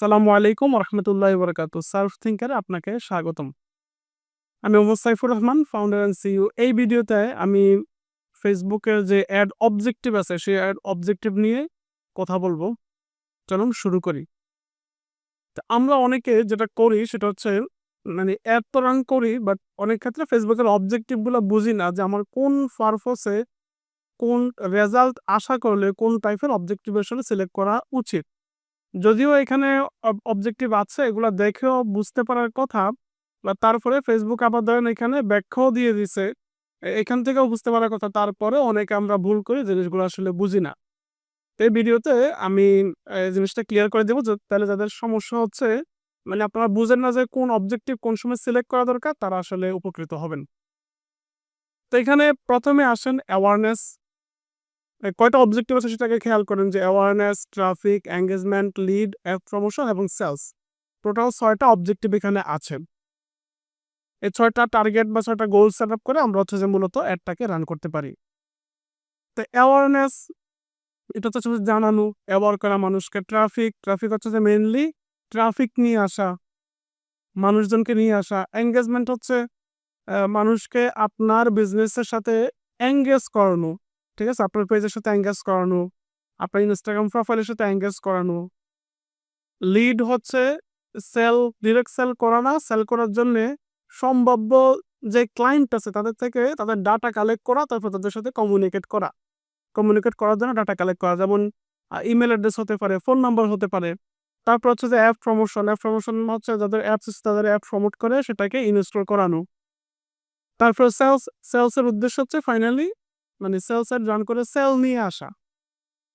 আসসালামু আলাইকুম রহমতুল্লাহ বরকাত সার্ফ থিঙ্কারে আপনাকে স্বাগতম। আমি Mohammad Saifur Rahman founder and CEO এই ভিডিওতে আমি ফেসবুকের যে অ্যাড অবজেক্টিভ আছে, সেই অ্যাড অবজেক্টিভ নিয়ে কথা বলব। চলুন শুরু করি। তা আমরা অনেকে যেটা করি, সেটা হচ্ছে মানে অ্যাড তো রান করি বাট অনেক ক্ষেত্রে ফেসবুকের অবজেক্টিভগুলো বুঝি না যে আমার কোন পারপসে কোন রেজাল্ট আশা করলে কোন টাইপের অবজেক্টিভের সাথে সিলেক্ট করা উচিত। যদিও এখানে অবজেক্টিভ আছে, এগুলো দেখেও বুঝতে পারার কথা। তারপরে ফেসবুক আবার ধরেন এখানে ব্যাখ্যাও দিয়ে দিছে। এখান থেকেও বুঝতে পারার কথা, তারপরে অনেকে আমরা ভুল করি, জিনিসগুলো আসলে বুঝি না। এই ভিডিওতে আমি জিনিসটা ক্লিয়ার করে দেবো তাহলে যাদের সমস্যা হচ্ছে মানে আপনারা বুঝেন না যে কোন অবজেক্টিভ কোন সময় সিলেক্ট করা দরকার, তারা আসলে উপকৃত হবেন। তো এখানে প্রথমে আসেন অ্যাওয়ারনেস কয়টা অবজেক্টিভ আছে সেটাকে খেয়াল করেন যে awareness traffic engagement lead promotion এবং সেলস টোটাল ছয়টা অবজেক্টিভ এখানে আছে। এই ছয়টা টার্গেট বা ছয়টা গোল সেট আপ করে আমরা হচ্ছে যে মূলত অ্যাডটাকে রান করতে পারি। তো অ্যাওয়ারনেস এটা তো হচ্ছে জানানো অ্যাওয়ার করা মানুষকে। ট্রাফিক ট্রাফিক হচ্ছে যে মেনলি ট্রাফিক নিয়ে আসা, মানুষজনকে নিয়ে আসা। এঙ্গেজমেন্ট হচ্ছে মানুষকে আপনার বিজনেসের সাথে এঙ্গেজ করানো। ঠিক আছে? আপনার পেজের সাথে এঙ্গেজ করানো, আপনার ইনস্টাগ্রাম প্রোফাইলের সাথে এঙ্গেজ করানো। লিড হচ্ছে সেল ডিরেক্ট সেল করা না সেল করার জন্য সম্ভাব্য যে ক্লায়েন্ট আছে, তাদের থেকে তাদের ডাটা কালেক্ট করা, তারপর তাদের সাথে কমিউনিকেট করা। কমিউনিকেট করার জন্য ডাটা কালেক্ট করা। যেমন ইমেল অ্যাড্রেস হতে পারে ফোন নাম্বার হতে পারে। তারপর হচ্ছে যে অ্যাপ প্রমোশন অ্যাপ প্রমোশন হচ্ছে যাদের অ্যাপস তাদের অ্যাপ প্রমোট করে সেটাকে ইনস্টল করানো। তারপর সেলস সেলসের উদ্দেশ্য হচ্ছে ফাইনালি মানে সেলস এর রান করে সেল নিয়ে আসা।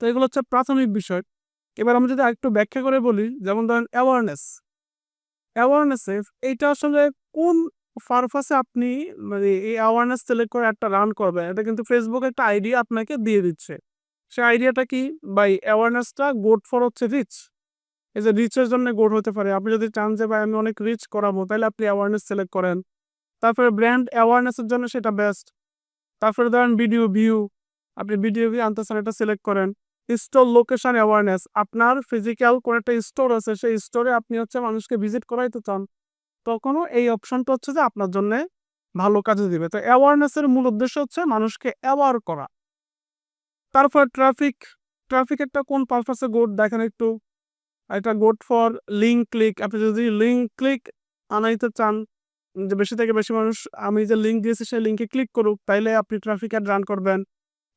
তো এগুলো হচ্ছে প্রাথমিক বিষয়। এবার আমরা যদি আরেকটু ব্যাখ্যা করে বলি, যেমন ধরেন অ্যাওয়ারনেস অ্যাওয়ারনেসে এইটা আসলে কোন পারপাসে আপনি মানে এই অ্যাওয়ারনেস সিলেক্ট করে একটা রান করবেন? এটা কিন্তু ফেসবুক একটা আইডিয়া আপনাকে দিয়ে দিচ্ছে। সে আইডিয়াটা কি? বাই অ্যাওয়ারনেসটা গোড ফর হচ্ছে রিচ এই যে রিচের জন্য গোড হতে পারে। আপনি যদি চান যে, ভাই, আমি অনেক রিচ করাবো, তাহলে আপনি অ্যাওয়ারনেস সিলেক্ট করেন। তারপরে ব্র্যান্ড অ্যাওয়ারনেসের জন্য সেটা বেস্ট তারপরে ধরেন ভিডিও ভিউ আপনি ভিডিও ভিউ আনতে চান এটা সিলেক্ট করেন। স্টোর লোকেশন অ্যাওয়ারনেস আপনার ফিজিক্যাল কোন একটা স্টোর আছে, সেই স্টোরে আপনি হচ্ছে মানুষকে ভিজিট করাইতে চান, তখনও এই অপশনটা হচ্ছে যে আপনার জন্য ভালো কাজে দিবে। তো অ্যাওয়ারনেসের মূল উদ্দেশ্য হচ্ছে মানুষকে অ্যাওয়ার করা। তারপর ট্রাফিক ট্রাফিক একটা কোন পারপাসে গোড দেখেন একটু। এটা গোড ফর লিঙ্ক ক্লিক আপনি যদি লিঙ্ক ক্লিক আনাইতে চান যে বেশি থেকে বেশি মানুষ, আমি যে লিঙ্ক দিয়েছি সেই লিঙ্কে ক্লিক করুক, তাইলে আপনি ট্রাফিক অ্যাড রান করবেন।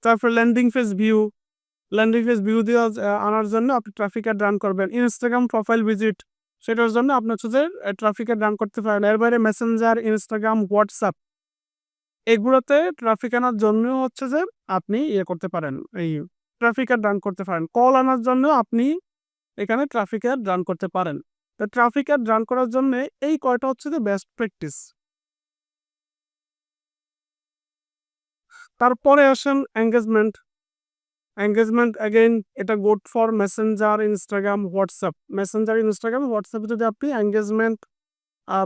তারপর landing page view landing page view দিয়ে আনার জন্য আপনি ট্রাফিক অ্যাড রান করবেন। ইনস্টাগ্রাম প্রোফাইল ভিজিট সেটার জন্য আপনি হচ্ছে যে ট্রাফিক অ্যাড রান করতে পারেন। এর বাইরে মেসেঞ্জার ইনস্টাগ্রাম হোয়াটসঅ্যাপ এগুলোতে ট্রাফিক আনার জন্য হচ্ছে যে, আপনি ইয়ে করতে পারেন। এই ট্রাফিক অ্যাড রান করতে পারেন। কল আনার জন্য আপনি এখানে ট্রাফিক অ্যাড রান করতে পারেন। তো ট্রাফিক অ্যাড রান করার জন্য এই কয়টা হচ্ছে যে বেস্ট প্র্যাকটিস তারপরে আসেন এঙ্গেজমেন্ট এঙ্গেজমেন্ট অ্যাগেইন এটা good for Messenger Instagram WhatsApp Messenger Instagram হোয়াটসঅ্যাপে যদি আপনি এঙ্গেজমেন্ট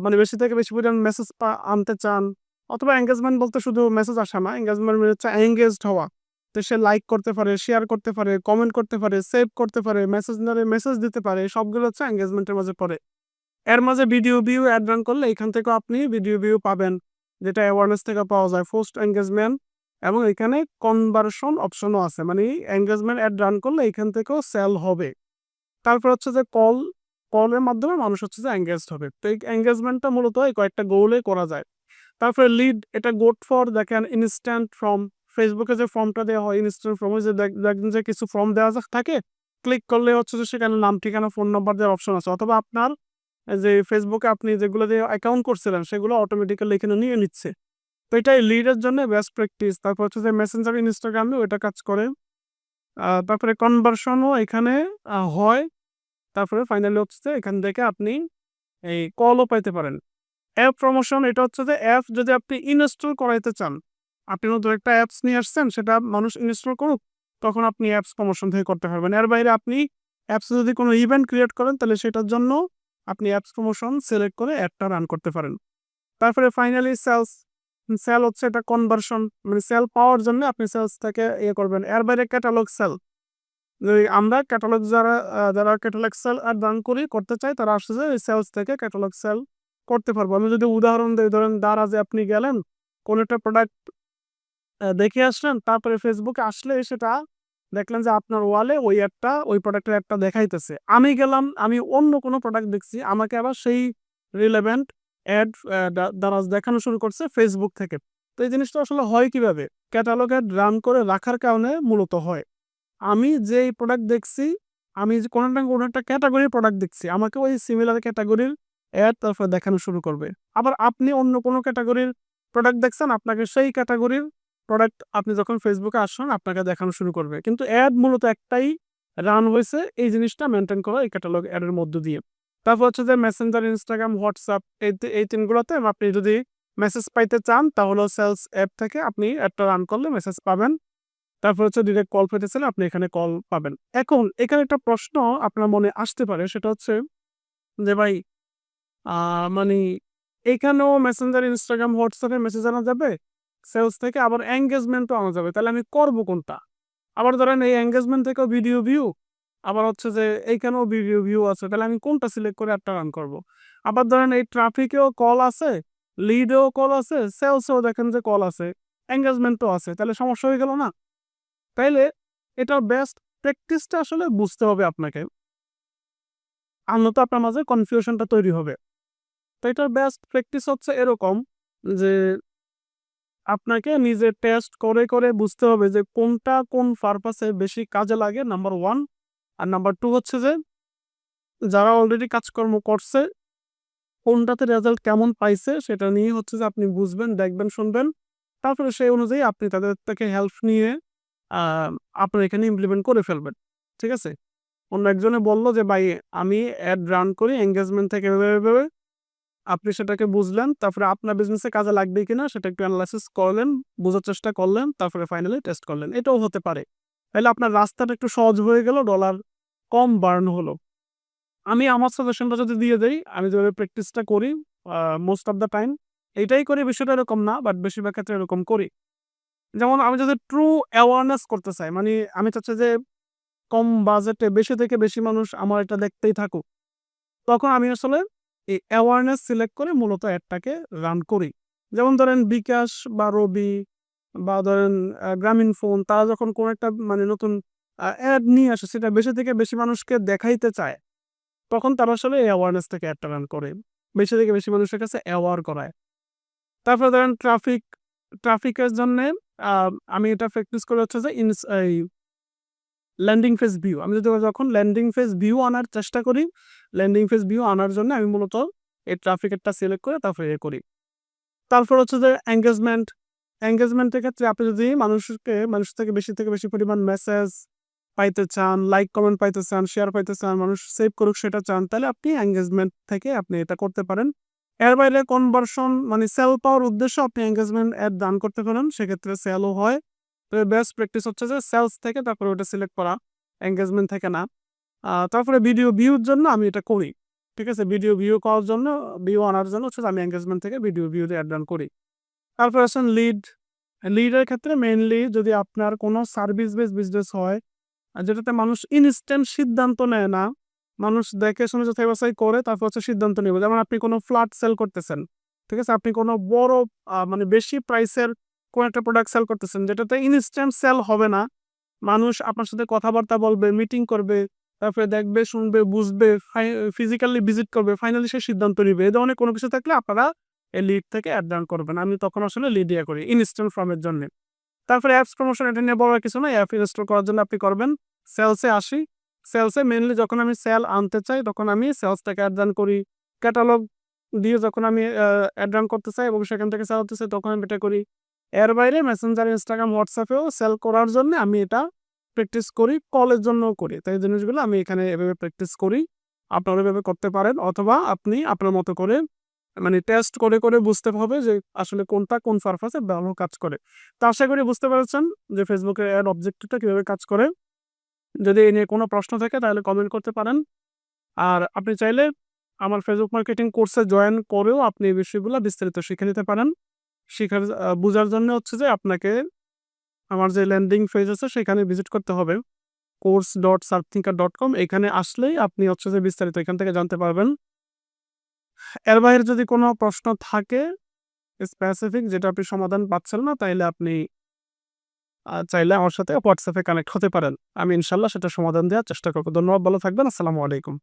মানে বেশি থেকে বেশি পরিমাণ মেসেজ আনতে চান, অথবা এঙ্গেজমেন্ট বলতে শুধু মেসেজ আসা না এঙ্গেজমেন্ট মানে হচ্ছে এঙ্গেজড হওয়া। তো সে লাইক করতে পারে শেয়ার করতে পারে কমেন্ট করতে পারে সেভ করতে পারে মেসেজ মেসেজ দিতে পারে, সবগুলো হচ্ছে এঙ্গেজমেন্টের মাঝে পড়ে। এর মাঝে ভিডিও ভিউ অ্যাড রান করলে এখান থেকেও আপনি ভিডিও ভিউ পাবেন, যেটা অ্যাওয়ারনেস থেকে পাওয়া যায় পোস্ট এঙ্গেজমেন্ট এবং এখানে কনভার্সন অপশনও আছে মানে এঙ্গেজমেন্ট অ্যাড রান করলে এখান থেকেও সেল হবে। তারপর হচ্ছে যে কল কলের মাধ্যমে মানুষ হচ্ছে যে এঙ্গেজড হবে। তো এই এঙ্গেজমেন্টটা মূলত এই কয়েকটা গোলে করা যায়। তারপরে লিড এটা গোড ফর দেখেন ইনস্ট্যান্ট ফর্ম ফেসবুকে যে ফর্মটা দেওয়া হয় ইনস্ট্যান্ট ফর্মে যে দেখবেন যে কিছু ফর্ম দেওয়া থাকে ক্লিক করলে হচ্ছে যে সেখানে নাম, ঠিকানা ফোন নাম্বার দেওয়ার অপশন আছে। অথবা আপনার যে ফেসবুকে আপনি যেগুলো দিয়ে অ্যাকাউন্ট করছিলেন, সেগুলো অটোমেটিক্যালি এখানে নিয়ে নিচ্ছে। তো এটাই লিডের জন্য বেস্ট প্র্যাকটিস তারপর হচ্ছে যে মেসেঞ্জার ইনস্টাগ্রামে ওইটা কাজ করে। তারপরে কনভার্সনও এখানে হয়। তারপরে ফাইনালি হচ্ছে এখান থেকে আপনি এই কলও পাইতে পারেন। অ্যাপ প্রমোশন এটা হচ্ছে যে অ্যাপ যদি আপনি ইনস্টল করাইতে চান আপনি নতুন একটা অ্যাপস নিয়ে আসছেন সেটা মানুষ ইনস্টল করুক তখন আপনি অ্যাপস প্রমোশন থেকে করতে পারবেন। এর বাইরে আপনি অ্যাপসে যদি কোনো ইভেন্ট ক্রিয়েট করেন তাহলে সেটার জন্য আপনি অ্যাপস প্রমোশন সিলেক্ট করে অ্যাডটা রান করতে পারেন। তারপরে ফাইনালি সেলস সেল হচ্ছে এটা কনভার্সন মানে সেল পাওয়ার জন্য আপনি সেলস থেকে ইয়ে করবেন। এর বাইরে ক্যাটালগ সেল যে আমরা ক্যাটালগ যারা যারা ক্যাটালগ সেল আর রান করি করতে চাই তারা আসছে এই সেলস থেকে ক্যাটালগ সেল করতে পারব। আমি যদি উদাহরণ দেই ধরেন দারাজে আপনি গেলেন, কোন একটা প্রোডাক্ট দেখে আসলেন, তারপরে ফেসবুকে আসলে সেটা দেখলেন যে আপনার ওয়ালে ওই অ্যাডটা ওই প্রোডাক্টের অ্যাডটা দেখাইতেছে। আমি গেলাম, আমি অন্য কোনো প্রোডাক্ট দেখছি, আমাকে আবার সেই রিলেভেন্ট অ্যাড দ্বারা দেখানো শুরু করছে ফেসবুক থেকে। তো এই জিনিসটা আসলে হয় কীভাবে? ক্যাটালগ অ্যাড রান করে রাখার কারণে মূলত হয়। আমি যেই প্রোডাক্ট দেখছি, আমি যে কোনো না কোনো একটা ক্যাটাগরির প্রোডাক্ট দেখছি। আমাকে ওই সিমিলার ক্যাটাগরির অ্যাড তারপরে দেখানো শুরু করবে। আবার আপনি অন্য কোনো ক্যাটাগরির প্রোডাক্ট দেখছেন, আপনাকে সেই ক্যাটেগরির প্রোডাক্ট আপনি যখন ফেসবুকে আসবেন আপনাকে দেখানো শুরু করবে। কিন্তু অ্যাড মূলত একটাই রান হয়েছে এই জিনিসটা মেনটেন করা এই ক্যাটালগ অ্যাডের মধ্য দিয়ে। তারপর হচ্ছে যে মেসেঞ্জার, ইনস্টাগ্রাম, হোয়াটসঅ্যাপ এই এই ৩ গুলোতে আপনি যদি মেসেজ পাইতে চান তাহলে সেলস অ্যাপ থেকে আপনি অ্যাডটা রান করলে মেসেজ পাবেন। তারপর হচ্ছে ডিরেক্ট কল পেতে চাইলে আপনি এখানে কল পাবেন। এখন এখানে একটা প্রশ্ন আপনার মনে আসতে পারে সেটা হচ্ছে যে ভাই মানি এখানেও মেসেঞ্জার, ইনস্টাগ্রাম, হোয়াটসঅ্যাপে মেসেজ আনা যাবে সেলস থেকে আবার এনগেজমেন্টও আনা যাবে। তাহলে আমি করব কোনটা? আবার ধরেন এই এনগেজমেন্ট থেকেও ভিডিও ভিউ, আবার হচ্ছে যে এইখানেও ভিডিও ভিউ আছে। তাহলে আমি কোনটা সিলেক্ট করে একটা রান করব? আবার ধরেন এই ট্রাফিকেও কল আছে, লিডেও কল আছে, সেলসেও দেখেন যে কল আছে, এঙ্গেজমেন্টও আছে। তাহলে সমস্যা হয়ে গেল না? তাইলে এটার বেস্ট প্র্যাকটিসটা আসলে বুঝতে হবে আপনাকে। আর নয়তো আপনার মাঝে কনফিউশনটা তৈরি হবে। তো এটার বেস্ট প্র্যাকটিস হচ্ছে এরকম যে আপনাকে নিজে টেস্ট করে, করে বুঝতে হবে যে কোনটা কোন পারপাসে বেশি কাজে লাগে নাম্বার ওয়ান আর নাম্বার টু হচ্ছে যে যারা অলরেডি কাজকর্ম করছে, কোনটাতে রেজাল্ট কেমন পাইছে সেটা নিয়ে হচ্ছে যে আপনি বুঝবেন, দেখবেন, শুনবেন। তারপরে সেই অনুযায়ী আপনি তাদের থেকে হেল্প নিয়ে আপনার এখানে ইমপ্লিমেন্ট করে ফেলবেন। ঠিক আছে? অন্য একজনে বলল যে ভাই আমি অ্যাড রান করি এনগেজমেন্ট থেকে। আপনি সেটাকে বুঝলেন, তারপরে আপনার বিজনেসে কাজে লাগবে কিনা সেটা একটু অ্যানালাইসিস করলেন, বোঝার চেষ্টা করলেন, তারপরে ফাইনালি টেস্ট করলেন। এটাও হতে পারে। তাহলে আপনার রাস্তাটা একটু সহজ হয়ে গেল, ডলার কম বার্ন হলো। আমি আমার সাজেশনটা যদি দিয়ে দেই, আমি যেভাবে প্র্যাকটিসটা করি মোস্ট অফ দ্য টাইম এইটাই করি বিষয়টা এরকম না, বাট বেশিরভাগ ক্ষেত্রে এরকম করি। যেমন আমি যদি ট্রু অ্যাওয়ারনেস করতে চাই, মানে আমি চাচ্ছি যে কম বাজেটে বেশি থেকে বেশি মানুষ আমার এটা দেখতেই থাকুক। তখন আমি আসলে এই অ্যাওয়ারনেস সিলেক্ট করে মূলত অ্যাডটাকে রান করি। যেমন ধরেন বিকাশ বা রবি বা ধরেন গ্রামীণ ফোন তারা যখন কোনো একটা মানে নতুন অ্যাড নিয়ে আসে সেটা বেশি থেকে বেশি মানুষকে দেখাইতে চায়। তখন তারা আসলে এই অ্যাওয়ারনেস থেকে অ্যাডটা রান করে। বেশি থেকে বেশি মানুষের কাছে অ্যাওয়ার করায়। তারপরে ধরেন ট্রাফিক, ট্রাফিকের জন্যে আমি এটা প্র্যাকটিস করে হচ্ছে যে ইনস এই ল্যান্ডিং ফেস ভিউ। আমি যদি যখন ল্যান্ডিং ফেস ভিউ আনার চেষ্টা করি, ল্যান্ডিং ফেস ভিউ আনার জন্য আমি মূলত এই ট্রাফিকেরটা সিলেক্ট করে তারপরে ইয়ে করি। তারপর হচ্ছে যে এনগেজমেন্ট, এনগেজমেন্টের ক্ষেত্রে আপনি যদি মানুষকে মানুষ থেকে বেশি থেকে বেশি পরিমাণ মেসেজ পাইতে চান, লাইক কমেন্ট পাইতে চান, শেয়ার পাইতে চান, মানুষ সেভ করুক সেটা চান, তাহলে আপনি এনগেজমেন্ট থেকে আপনি এটা করতে পারেন। এর বাইরে কনভার্সন মানে সেল পাওয়ার উদ্দেশ্যে আপনি এনগেজমেন্ট অ্যাড দান করতে পারেন। সেক্ষেত্রে সেলও হয়। বেস্ট প্র্যাকটিস হচ্ছে যে সেলস থেকে তারপরে ওটা সিলেক্ট করা, এনগেজমেন্ট থেকে না। তারপরে ভিডিও ভিউর জন্য আমি এটা করি। ঠিক আছে? ভিডিও ভিউ করার জন্য, ভিউ আনার জন্য হচ্ছে আমি এনগেজমেন্ট থেকে ভিডিও ভিউ অ্যাড করি। তারপরে আসেন লিড। লিডের ক্ষেত্রে মেইনলি যদি আপনার কোনো সার্ভিস বেস বিজনেস হয়, যেটাতে মানুষ ইনস্ট্যান্ট সিদ্ধান্ত নেয় না, মানুষ দেখে শুনে যাচাই বাছাই করে তারপর হচ্ছে সিদ্ধান্ত নিবে। যেমন আপনি কোনো ফ্ল্যাট সেল করতেছেন। ঠিক আছে? আপনি কোনো বড় মানে বেশি প্রাইসের কোনো একটা প্রোডাক্ট সেল করতেছেন যেটাতে ইনস্ট্যান্ট সেল হবে না। মানুষ আপনার সাথে কথাবার্তা বলবে, মিটিং করবে, তারপরে দেখবে, শুনবে, বুঝবে, ফিজিক্যালি ভিজিট করবে, ফাইনালি সে সিদ্ধান্ত নিবে। এ ধরনের কোনো কিছু থাকলে আপনারা এই লিড থেকে অ্যাড রান করবেন। আমি তখন আসলে লিড ইয়ে করি ইনস্ট্যান্ট ফর্মের জন্যে। তারপরে অ্যাপস প্রমোশন এটা নিয়ে বলার কিছু নাই। অ্যাপ ইনস্টল করার জন্য আপনি করবেন। সেলসে আসি। সেলসে মেইনলি যখন আমি সেল আনতে চাই তখন আমি সেলস থেকে অ্যাড রান করি। ক্যাটালগ দিয়ে যখন আমি আ অ্যাড রান করতে চাই এবং সেখান থেকে সেল হতে চাই তখন আমি এটা করি। এর বাইরে মেসেঞ্জার, ইনস্টাগ্রাম, হোয়াটসঅ্যাপেও সেল করার জন্য আমি এটা প্র্যাকটিস করি, কলের জন্যও করি। তাই জিনিসগুলো আমি এখানে এভাবে প্র্যাকটিস করি। আপনারাও এভাবে করতে পারেন অথবা আপনি আপনার মতো করে মানে টেস্ট করে, করে বুঝতে হবে যে আসলে কোনটা কোন পারপাসে ভালো কাজ করে। তো আশা করি বুঝতে পেরেছেন যে ফেসবুকের অ্যাড অবজেক্টিভটা কীভাবে কাজ করে। যদি এ নিয়ে কোনো প্রশ্ন থাকে তাহলে কমেন্ট করতে পারেন। আর আপনি চাইলে আমার ফেসবুক মার্কেটিং কোর্সে জয়েন করেও আপনি এই বিষয়গুলো বিস্তারিত শিখে নিতে পারেন। শিখার বুঝার জন্য হচ্ছে যে আপনাকে আমার যে ল্যান্ডিং পেজ আছে সেখানে ভিজিট করতে হবে। Course dot Sarthinker dot com এখানে আসলেই আপনি হচ্ছে যে বিস্তারিত এখান থেকে জানতে পারবেন। এর বাইরে যদি কোনো প্রশ্ন থাকে স্পেসিফিক যেটা আপনি সমাধান পাচ্ছেন না, তাইলে আপনি চাইলে আমার সাথে হোয়াটসঅ্যাপে কানেক্ট হতে পারেন। আমি ইনশাল্লাহ সেটা সমাধান দেওয়ার চেষ্টা করব। ধন্যবাদ, ভালো থাকবেন। আসসালামু আলাইকুম।